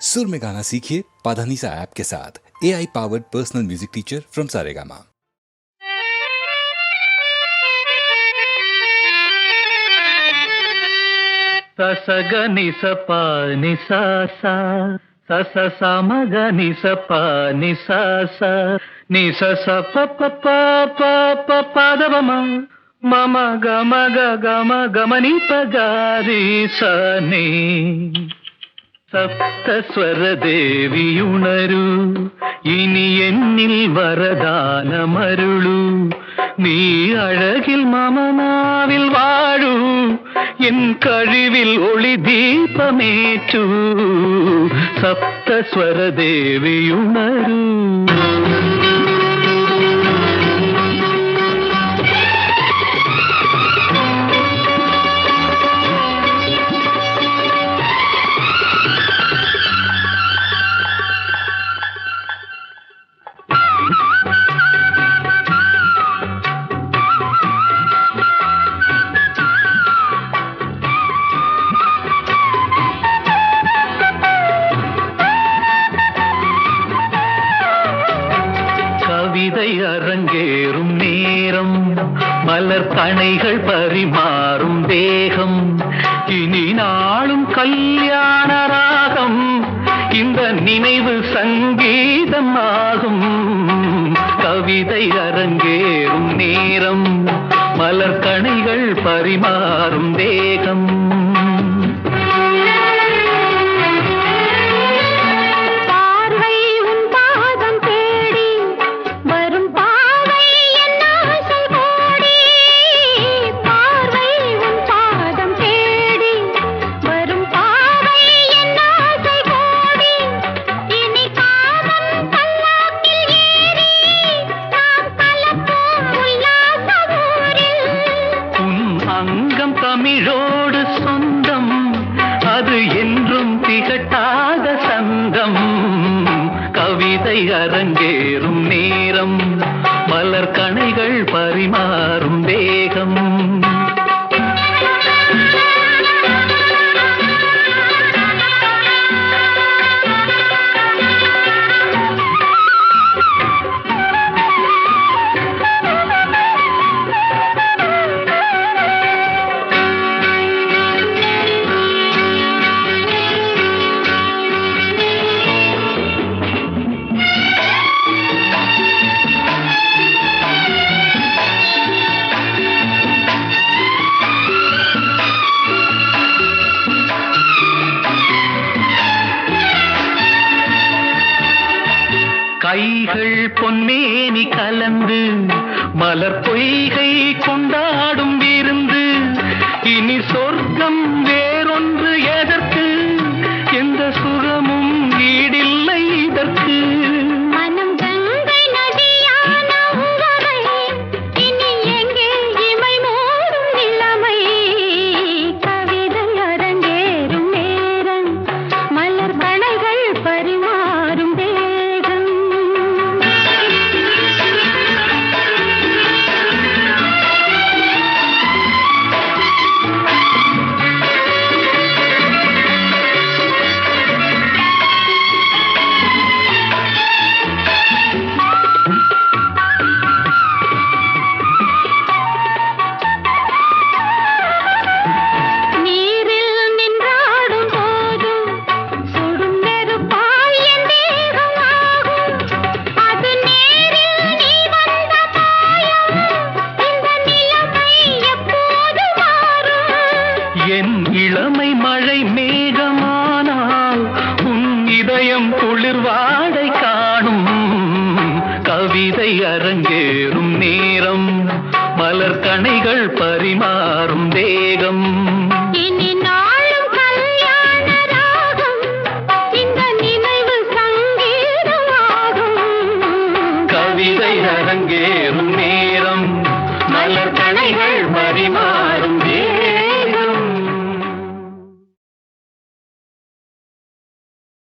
सुर में गाना सीखिए पाधानीसा ऐप के साथ A I powered personal music teacher from Saregama ససగని సపాని సాస సస సమగని సపాని సాస ని సస పప పప పదవమ మమ గమ గ గమ గమని పగారి సని സപ്തസ്വരദേവി ഉണരൂ ഇനി എന്നിൽ വരദാനമരുളു. നീ അഴകിൽ മമനാവിൽ വാഴു. എൻ കഴിവിൽ ഒളി ദീപമേറ്റു. സപ്തസ്വരദേവി ഉണരൂ அரங்கேறும் நேரம் மலர் கணைகள் பரிமாறும் தேகம். இனி நாளும் கல்யாண ராகம் இந்த நினைவு சங்கீதம் ஆகும். கவிதை அரங்கேறும் நேரம் மலர் கணைகள் பரிமாறும் தேகம். என்றும் சங்கம். கவிதை அரங்கேறும் நேரம். மலர் கணைகள் பரிமாறும் தே கைகள் பொன்னேனி கலந்து மலர் பொய்கை கொண்டாடும் விருந்து. இனி சொர்க்கம் வேறொன்று எதற்கு? எந்த சுகமும் என் இளமை மழை மேகமானால் உன் இதயம் குளிர்வாடை காணும். கவிதை அரங்கேறும் நேரம் மலர் கணைகள் பரிமாறும் தேகம் கவிதை அரங்கேறும் நேரம் மலர் கணைகள் தேகம்